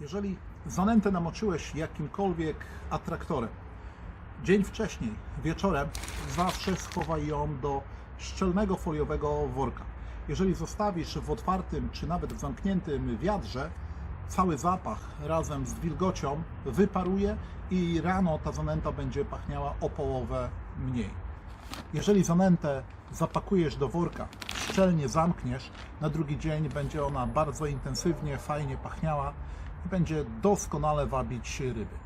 Jeżeli zanętę namoczyłeś jakimkolwiek atraktorem, dzień wcześniej, wieczorem, zawsze schowaj ją do szczelnego foliowego worka. Jeżeli zostawisz w otwartym czy nawet w zamkniętym wiadrze, cały zapach razem z wilgocią wyparuje i rano ta zanęta będzie pachniała o połowę mniej. Jeżeli zanętę zapakujesz do worka, szczelnie zamkniesz, na drugi dzień będzie ona bardzo intensywnie, fajnie pachniała będzie doskonale wabić ryby.